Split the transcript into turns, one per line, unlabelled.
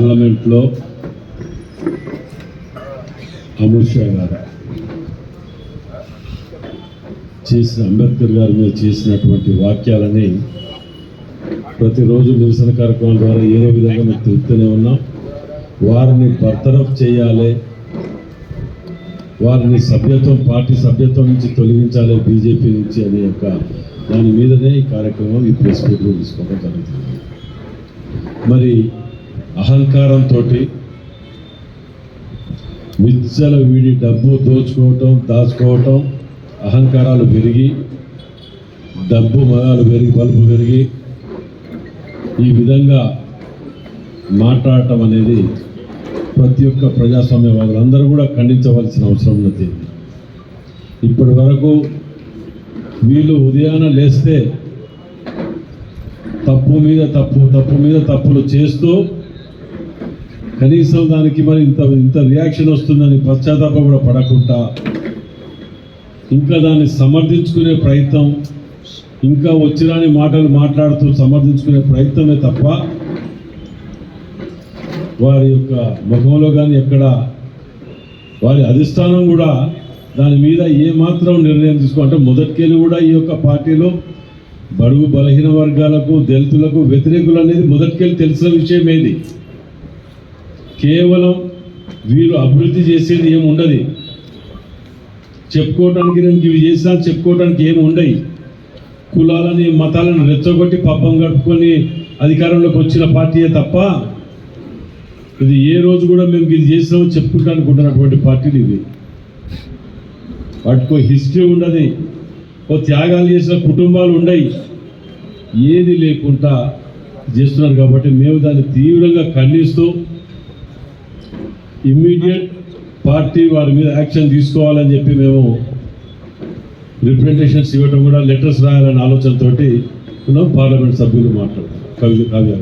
పార్లమెంట్లో అమిత్ షా గారు చేసిన అంబేద్కర్ గారి మీద చేసినటువంటి వాక్యాలని ప్రతిరోజు నిరసన కార్యక్రమం ద్వారా ఏదో విధంగా మేము తెలుపుతూనే ఉన్నాం. వారిని బర్తరఫ్ చేయాలి. వారిని సభ్యత్వం పార్టీ సభ్యత్వం నుంచి తొలగించాలి బీజేపీ నుంచి అనే యొక్క దాని మీదనే ఈ కార్యక్రమం ఈ ప్రెస్ మీట్లో తీసుకోవడం జరుగుతుంది. మరి అహంకారంతో మిచ్చల వీడి డబ్బు దోచుకోవటం దాచుకోవటం అహంకారాలు పెరిగి డబ్బు మగాలు పెరిగి బలుపు పెరిగి ఈ విధంగా మాట్లాడటం అనేది ప్రతి ఒక్క ప్రజాస్వామ్యవాదులందరూ కూడా ఖండించవలసిన అవసరం ఉన్నది. ఇప్పటి వరకు వీళ్ళు ఉదయాన లేస్తే తప్పు మీద తప్పు తప్పు మీద తప్పులు చేస్తూ కనీసం దానికి మరి ఇంత ఇంత రియాక్షన్ వస్తుందని పశ్చాత్తాప కూడా పడకుండా ఇంకా దాన్ని సమర్థించుకునే ప్రయత్నం ఇంకా వచ్చిరాని మాటలు మాట్లాడుతూ సమర్థించుకునే ప్రయత్నమే తప్ప వారి యొక్క ముఖంలో కానీ ఎక్కడ వారి అధిష్టానం కూడా దాని మీద ఏ మాత్రం నిర్ణయం తీసుకో అంటే మొదటికెళ్ళి కూడా ఈ యొక్క పార్టీలో బడుగు బలహీన వర్గాలకు దళితులకు వ్యతిరేకులు అనేది మొదటికెళ్ళి తెలిసిన విషయం ఏది కేవలం వీరు అభివృద్ధి చేసేది ఏమి ఉండదు. చెప్పుకోవటానికి నేను ఇవి చేశాను చెప్పుకోవటానికి ఏమి ఉండవు కులాలని మతాలను రెచ్చగొట్టి పబ్బం గడుపుకొని అధికారంలోకి వచ్చిన పార్టీయే తప్ప ఇది ఏ రోజు కూడా మేము ఇది చేసినామో చెప్పుకుంటానికి ఉంటున్నటువంటి పార్టీలు ఇవి. వాటికో హిస్టరీ ఉండదు. ఓ త్యాగాలు చేసిన కుటుంబాలు ఉండయి. ఏది లేకుండా చేస్తున్నారు కాబట్టి మేము దాన్ని తీవ్రంగా ఖండిస్తూ ఇమ్మీడియట్ పార్టీ వారి మీద యాక్షన్ తీసుకోవాలని చెప్పి మేము రిప్రజెంటేషన్స్ ఇవ్వటం కూడా లెటర్స్ రాయాలనే ఆలోచనతోటి మేము పార్లమెంట్ సభ్యులు మాట్లాడుతాం కవి కావ్య